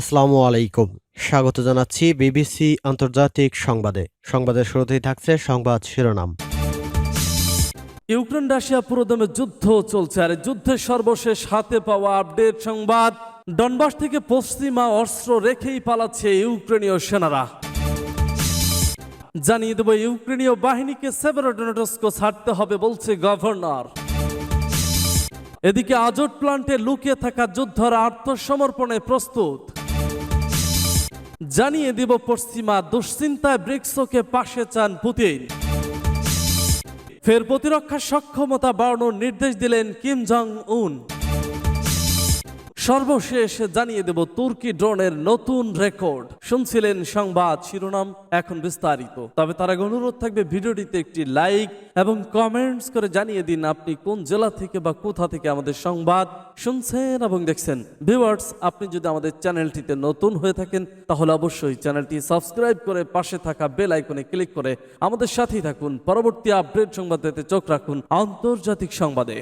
আসসালামু আলাইকুম। স্বাগত জানাচ্ছি বিবিসি আন্তর্জাতিক সংবাদে। সংবাদের শুরুতেই থাকছে সংবাদ শিরোনাম। ইউক্রেন রাশিয়া পুরোদমে যুদ্ধ চলছে, আর যুদ্ধের সর্বশেষ হাতে পাওয়া আপডেট সংবাদ, ডনবাস থেকে পশ্চিমা অস্ত্র রেখেই পালাচ্ছে ইউক্রেনীয় সেনারা। জানিয়ে দেব, ইউক্রেনীয় বাহিনীকে সেভারোডোনেটস্কো ছাড়তে হবে বলছে গভর্নর। এদিকে আজট প্লান্টে লুকিয়ে থাকা যোদ্ধারা আত্মসমর্পণে প্রস্তুত। জানিয়ে দিব পশ্চিমা দুশ্চিন্তায় ব্রিক্সকে পাশে চান পুতিন। ফের প্রতিরক্ষা সক্ষমতা বাড়ানোর নির্দেশ দিলেন কিম জং উন সর্বশেষ জানিয়ে দেব তুর্কি ড্রোনের নতুন রেকর্ড। শুনছিলেন সংবাদ শিরোনাম এখন বিস্তারিত। তবে তার আগে অনুরোধ থাকবে ভিডিওটিতে একটি লাইক এবং কমেন্টস করে জানিয়ে দিন আপনি কোন জেলা থেকে বা কোথা থেকে আমাদের সংবাদ শুনছেন এবং দেখছেন। ভিউয়ার্স, আপনি যদি আমাদের চ্যানেলটিতে নতুন হয়ে থাকেন, তাহলে অবশ্যই চ্যানেলটি সাবস্ক্রাইব করে পাশে থাকা বেল আইকনে ক্লিক করে আমাদের সাথেই থাকুন। পরবর্তী আপডেট সংবাদ পেতে চোখ রাখুন আন্তর্জাতিক সংবাদে।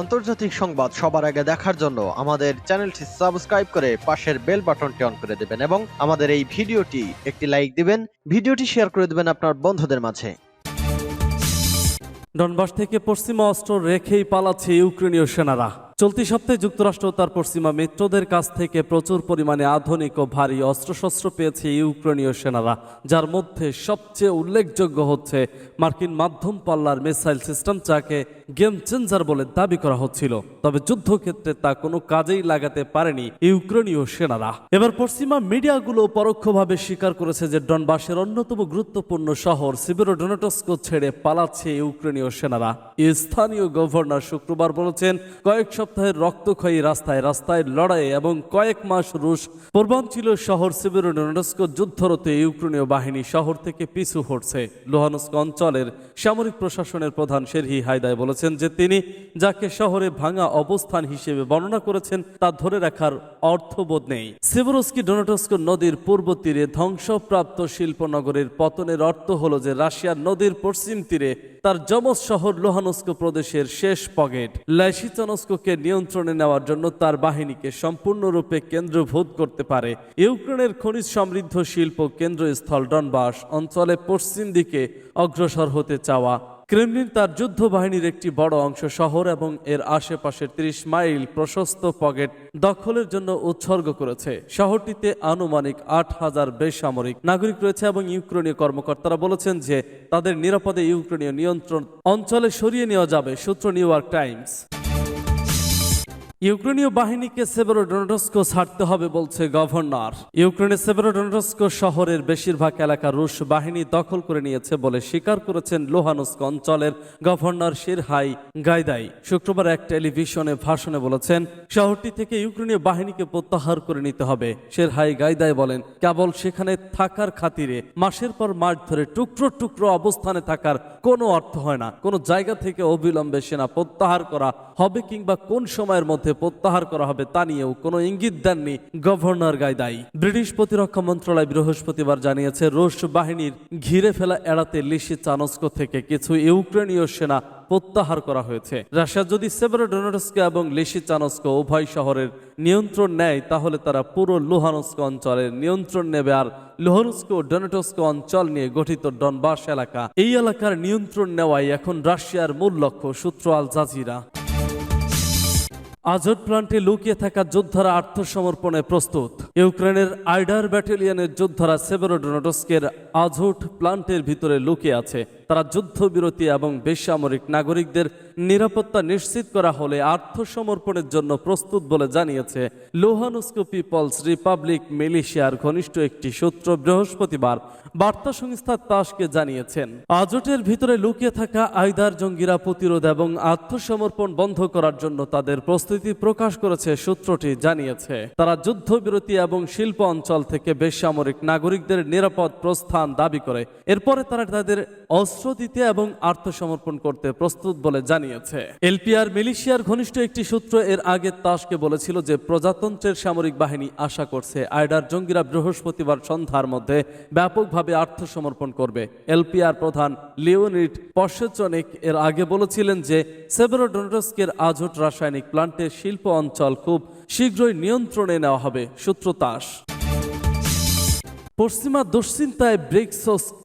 আন্তর্জাতিক সংবাদ সবার আগে দেখার জন্য আমাদের চ্যানেলটি সাবস্ক্রাইব করে পাশের বেল বাটনটি অন করে দেবেন এবং আমাদের এই ভিডিওটি একটি লাইক দিবেন, ভিডিওটি শেয়ার করে দেবেন আপনার বন্ধুদের মাঝে। ডনবাস থেকে পশ্চিমা অস্ত্র রেখেই পালাচ্ছে ইউক্রেনীয় সেনারা। চলতি সপ্তাহে যুক্তরাষ্ট্র তার পশ্চিমা মিত্রদের কাছ থেকে প্রচুর পরিমাণে আধুনিক ও ভারী অস্ত্রশস্ত্র পেয়েছে ইউক্রেনীয় সেনারা, যার মধ্যে সবচেয়ে উল্লেখযোগ্য হচ্ছে মার্কিন মাধ্যম পাল্লার মিসাইল সিস্টেম, যাকে গেম চেঞ্জার বলে দাবি করা হচ্ছিল। তবে যুদ্ধক্ষেত্রে তা কোনো কাজেই লাগাতে পারেনি ইউক্রেনীয় সেনারা। এবার পশ্চিমা মিডিয়াগুলো পরোক্ষভাবে স্বীকার করেছে যে ডনবাসের অন্যতম গুরুত্বপূর্ণ শহর সিবেরোডোনেটস্কো ছেড়ে পালাচ্ছে ইউক্রেনীয় সেনারা। স্থানীয় গভর্নর শুক্রবার বলেছেন, কয়েক সপ্তাহের রক্তক্ষয়ী রাস্তায় রাস্তায় লড়াই এবং কয়েক মাস রুশ পূর্বাঞ্চলীয় শহর সিবেরোডোনেটস্কো যুদ্ধরত ইউক্রেনীয় বাহিনী শহর থেকে পিছু হটছে। লোহানস্ক অঞ্চলের সামরিক প্রশাসনের প্রধান শেরহি হায়দায় বলেছেন যে তিনি যাকে শহরে ভাঙা অবস্থান হিসেবে বর্ণনা করেছেন, তা ধরে রাখার অর্থবোধ নেই। সেভরস্কি ডোনেটস্কো নদীর পূর্ব তীরে ধ্বংসপ্রাপ্ত শিল্পনগরের পতনের অর্থ হলো যে রাশিয়ার নদীর পশ্চিম তীরে তার যমজ শহর লোহানস্ক প্রদেশের শেষ পকেট। ল্যাসিচানস্কোকে নিয়ন্ত্রণে নেওয়ার জন্য তার বাহিনীকে সম্পূর্ণরূপে কেন্দ্রভূত করতে পারে। ইউক্রেনের খনিজ সমৃদ্ধ শিল্প কেন্দ্রস্থল ডনবাস অঞ্চলে পশ্চিম দিকে অগ্রসর হতে চাওয়া। ক্রেমলিন তার যুদ্ধ বাহিনীর একটি বড় অংশ শহর এবং এর আশেপাশের ৩০ মাইল প্রশস্ত পকেট দখলের জন্য উৎসর্গ করেছে। শহরটিতে আনুমানিক আট হাজার বেসামরিক নাগরিক রয়েছে এবং ইউক্রেনীয় কর্মকর্তারা বলেছেন যে তাদের নিরাপদে ইউক্রেনীয় নিয়ন্ত্রণ অঞ্চলে সরিয়ে নেওয়া যাবে, সূত্র নিউ ইয়র্ক টাইমস। ইউক্রেনীয় বাহিনীকে সেভেরোডোনেটস্কো ছাড়তে হবে বলছে গভর্নর। ইউক্রেনের সেভেরোডোনেটস্কো শহরের বেশিরভাগ এলাকা রুশ বাহিনী দখল করে নিয়েছে বলে স্বীকার করেছেন লোহানস্ক অঞ্চলের গভর্নর শিরহাই গাইদাই শুক্রবার এক টেলিভিশনে ভাষণে বলেছেন, শহরটি থেকে ইউক্রেনীয় বাহিনীকে প্রত্যাহার করে নিতে হবে। শেরহাই গাইদাই বলেন, কেবল সেখানে থাকার খাতিরে মাসের পর মাস ধরে টুকরো টুকরো অবস্থানে থাকার কোনো অর্থ হয় না। কোনো জায়গা থেকে অবিলম্বে সেনা প্রত্যাহার করা হবে কিংবা কোন সময়ের মধ্যে প্রত্যাহার করা হবে তা নিয়েও কোনো ইঙ্গিত দেননি গভর্নর গাইদাই। ব্রিটিশ প্রতিরক্ষা মন্ত্রণালয় বৃহস্পতিবার জানিয়েছে, রুশ বাহিনীর ঘিরে ফেলা এড়াতে লিসি চানস্ক থেকে কিছু ইউক্রেনীয় সেনা প্রত্যাহার করা হয়েছে। রাশিয়া যদি সেভেরোডোনেটস্ক এবং লিসিচানস্ক উভয় শহরের নিয়ন্ত্রণ নেয়, তাহলে তারা পুরো লুহানস্ক অঞ্চলের নিয়ন্ত্রণ নেবে আর লুহানস্ক ও ডোনেটস্ক অঞ্চল নিয়ে গঠিত ডনবাস এলাকা। এই এলাকার নিয়ন্ত্রণ নেওয়াই এখন রাশিয়ার মূল লক্ষ্য, সূত্র আল জাজিরা। আজট প্লান্টে লুকিয়ে থাকা যোদ্ধারা আত্মসমর্পণে প্রস্তুত। ইউক্রেনের আইডার ব্যাটালিয়নের যোদ্ধারা সেভেরোডোনেটস্কের আজট প্লান্টের ভিতরে লুকিয়ে আছে। তারা যুদ্ধবিরতি এবং বেসামরিক নাগরিকদের নিরাপত্তা নিশ্চিত করা হলে আত্মসমর্পণের জন্য প্রস্তুত বলে জানিয়েছে লোহানুস্কো পিপলস রিপাবলিক মিলিশিয়ার ঘনিষ্ঠ একটি সূত্র বৃহস্পতিবার বার্তা সংস্থা তাসকে জানিয়েছেন। আজটের ভিতরে লুকিয়ে থাকা আইদার জঙ্গিরা প্রতিরোধ এবং আত্মসমর্পণ বন্ধ করার জন্য তাদের প্রস্তুতি প্রকাশ করেছে, সূত্রটি জানিয়েছে। তারা যুদ্ধবিরতি এবং শিল্প অঞ্চল থেকে বেসামরিক নাগরিকদের নিরাপদ প্রস্থান দাবি করে। এরপরে তারা তাদের অস্ত্র দিতে এবং আত্মসমর্পণ করতে প্রস্তুত বলে জানিয়েছে। এলপিআর মিলিশিয়ার ঘনিষ্ঠ একটি সূত্র এর আগে তাসকে বলেছিল যে, প্রজাতন্ত্রের সামরিক বাহিনী আশা করছে আইডার জঙ্গিরা বৃহস্পতিবার সন্ধ্যার মধ্যে ব্যাপকভাবে আত্মসমর্পণ করবে। এলপিআর প্রধান লিওনিড পশেচনিক এর আগে বলেছিলেন যে সেভেরোডোনেটস্কের আজট রাসায়নিক প্লান্টের শিল্প অঞ্চল খুব শীঘ্রই নিয়ন্ত্রণে নেওয়া হবে সূত্র তাস পশ্চিমা দুশ্চিন্তায় ব্রিক্স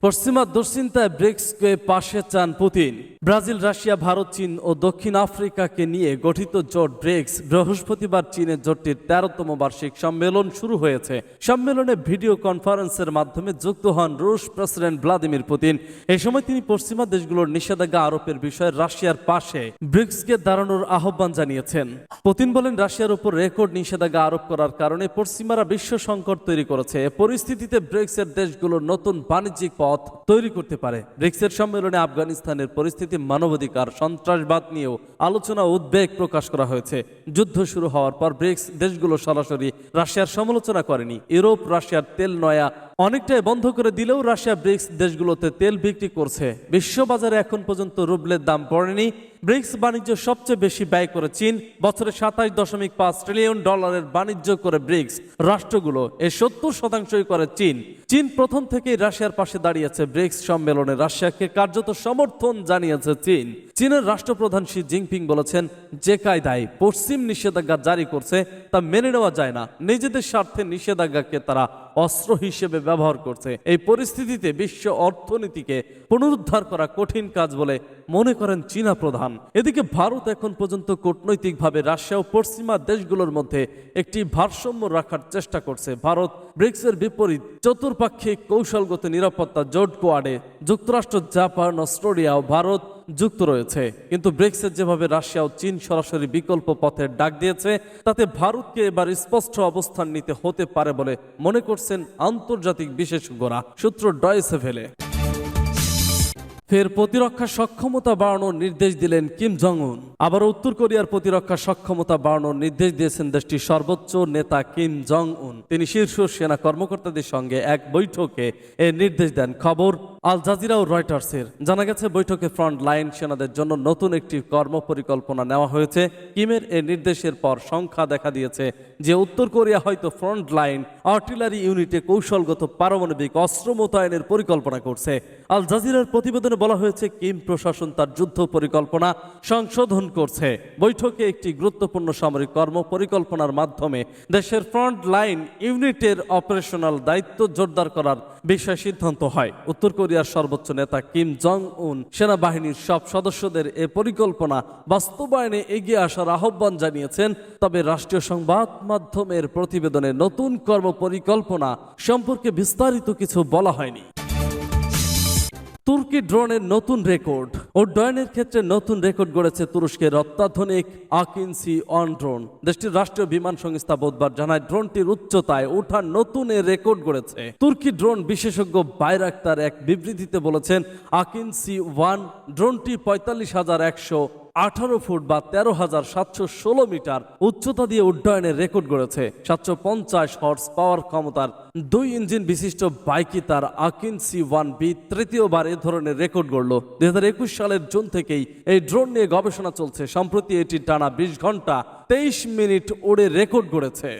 পশ্চিমা দুশ্চিন্তায় ব্রিক্সকে পাশে চান পুতিন। ব্রাজিল, রাশিয়া, ভারত, চীন ও দক্ষিণ আফ্রিকাকে নিয়ে গঠিত জোট ব্রিক্স বৃহস্পতিবার চীনের জোটটির তেরোতম বার্ষিক সম্মেলন শুরু হয়েছে। সম্মেলনে ভিডিও কনফারেন্সের মাধ্যমে যুক্ত হন রুশ প্রেসিডেন্ট ভ্লাদিমির পুতিন। এ সময় তিনি পশ্চিমা দেশগুলোর নিষেধাজ্ঞা আরোপের বিষয়ে রাশিয়ার পাশে ব্রিক্সকে দাঁড়ানোর আহ্বান জানিয়েছেন। পুতিন বলেন, রাশিয়ার উপর রেকর্ড নিষেধাজ্ঞা আরোপ করার কারণে পশ্চিমারা বিশ্ব সংকট তৈরি করেছে। এ পরিস্থিতিতে ব্রিক্সের দেশগুলোর নতুন বাণিজ্যিক পথ তৈরি করতে পারে। ব্রিক্সের সম্মেলনে আফগানিস্তানের পরিস্থিতি, মানবাধিকার, সন্ত্রাসবাদ নিয়েও আলোচনা উদ্বেগ প্রকাশ করা হয়েছে। যুদ্ধ শুরু হওয়ার পর ব্রিক্স দেশগুলো সরাসরি রাশিয়ার সমালোচনা করেনি। ইউরোপ, রাশিয়ার তেল নয়া অনেকটাই বন্ধ করে দিলেও রাশিয়া ব্রিক্স দেশগুলোতে তেল বিক্রি করছে। বিশ্ববাজারে এখন পর্যন্ত রুবলের দাম পড়েনি। ব্রিক্স বাণিজ্য সবচেয়ে বেশি ব্যয় করে চীন, বছরে সাতাশ দশমিক পাঁচ ট্রিলিয়ন ডলারের বাণিজ্য করে ব্রিক্স। রাষ্ট্রগুলো এর সত্তর শতাংশই করে চীন। চীন প্রথম থেকেই রাশিয়ার পাশে দাঁড়িয়েছে ব্রিক্স সম্মেলনে। রাশিয়াকে কার্যত সমর্থন জানিয়েছে চীন। চীনের রাষ্ট্রপ্রধান শি জিনপিং বলেছেন, যে কায়দায় পশ্চিম নিষেধাজ্ঞা জারি করছে, তা মেনে নেওয়া যায় না। নিজেদের স্বার্থে নিষেধাজ্ঞাকে তারা অস্ত্র হিসেবে ব্যবহার করছে। এই পরিস্থিতিতে বিশ্ব অর্থনীতিকে পুনরুদ্ধার করা কঠিন কাজ বলে মনে করেন চীনা প্রধান। এদিকে ভারত এখন পর্যন্ত কূটনৈতিকভাবে রাশিয়া ও পশ্চিমা দেশগুলোর মধ্যে একটি ভারসাম্য রাখার চেষ্টা করছে। ভারত ব্রিক্সের বিপরীত চতুর্পাক্ষিক কৌশলগত নিরাপত্তা জোট কোয়াডে যুক্তরাষ্ট্র, জাপান, অস্ট্রেলিয়া ও ভারত যুক্ত রয়েছে। কিন্তু ব্রিক্সের যেভাবে রাশিয়া ও চীন সরাসরি বিকল্প পথের ডাক দিয়েছে, তাতে ভারতকে এবার স্পষ্ট অবস্থান নিতে হতে পারে বলে মনে করছেন আন্তর্জাতিক বিশেষজ্ঞরা। সূত্র ডয়েসে ফেলে ফের প্রতিরক্ষা সক্ষমতা বাড়ানোর নির্দেশ দিলেন কিম জং উন আবার উত্তর কোরিয়ার প্রতিরক্ষা সক্ষমতা বাড়ানোর নির্দেশ দিয়েছেন দেশটির সর্বোচ্চ নেতা কিম জং উন তিনি শীর্ষ সেনা কর্মকর্তাদের সঙ্গে এক বৈঠকে এর নির্দেশ দেন। খবর, আল জাজিরা ও রয়টার্সের। জানা গেছে, বৈঠকে ফ্রন্ট লাইন সেনাদের জন্য নতুন একটি কর্ম পরিকল্পনা নেওয়া হয়েছে। কিমের এ নির্দেশের পর সংখ্যা দেখা দিয়েছে যে, উত্তর কোরিয়া হয়তো ফ্রন্ট লাইন আর্টিলারি ইউনিটে কৌশলগত পারমাণবিক অস্ত্র মোতায়েনের পরিকল্পনা করছে। আল জাজিরার প্রতিবেদনে বলা হয়েছে, কিম প্রশাসন তার যুদ্ধ পরিকল্পনা সংশোধন করছে। বৈঠকে একটি গুরুত্বপূর্ণ সামরিক কর্ম পরিকল্পনার মাধ্যমে দেশের ফ্রন্ট লাইন ইউনিটের অপারেশনাল দায়িত্ব জোরদার করার বিষয়ে সিদ্ধান্ত হয়। উত্তর কোরিয়ার সর্বোচ্চ নেতা কিম জং উন সেনাবাহিনীর সব সদস্যদের এ পরিকল্পনা বাস্তবায়নে এগিয়ে আসার আহ্বান জানিয়েছেন। তবে রাষ্ট্রীয় সংবাদ মাধ্যমের প্রতিবেদনে নতুন কর্ম পরিকল্পনা সম্পর্কে বিস্তারিত কিছু বলা হয়নি। তুর্কি ড্রোনের নতুন রেকর্ড উড্ডয়নের ক্ষেত্রে নতুন রেকর্ড গড়েছে তুরস্কের অত্যাধুনিক আকিনসি অন ড্রোন। দেশটির রাষ্ট্রীয় বিমান সংস্থা বুধবার জানায়, ড্রোনটির উচ্চতায় ওঠার নতুন এ রেকর্ড গড়েছে। তুর্কি ড্রোন বিশেষজ্ঞ বাইরাক্তার এক বিবৃতিতে বলেছেন, আকিনসি ওয়ান ড্রোনটি পঁয়তাল্লিশ হাজার একশো আঠারো ফুট বা তেরো হাজার সাতশো ষোলো মিটার উচ্চতা দিয়ে উড্ডয়নের রেকর্ড গড়েছে। সাতশো পঞ্চাশ হর্স পাওয়ার ক্ষমতার দুই ইঞ্জিন বিশিষ্ট বাইকই তার আকিন সি ওয়ান বি তৃতীয়বার এ ধরনের রেকর্ড গড়ল। দুই হাজার একুশ সালের জুন থেকেই এই ড্রোন নিয়ে গবেষণা চলছে। সম্প্রতি এটি টানা বিশ ঘণ্টা তেইশ মিনিট ওড়ে রেকর্ড গড়েছে।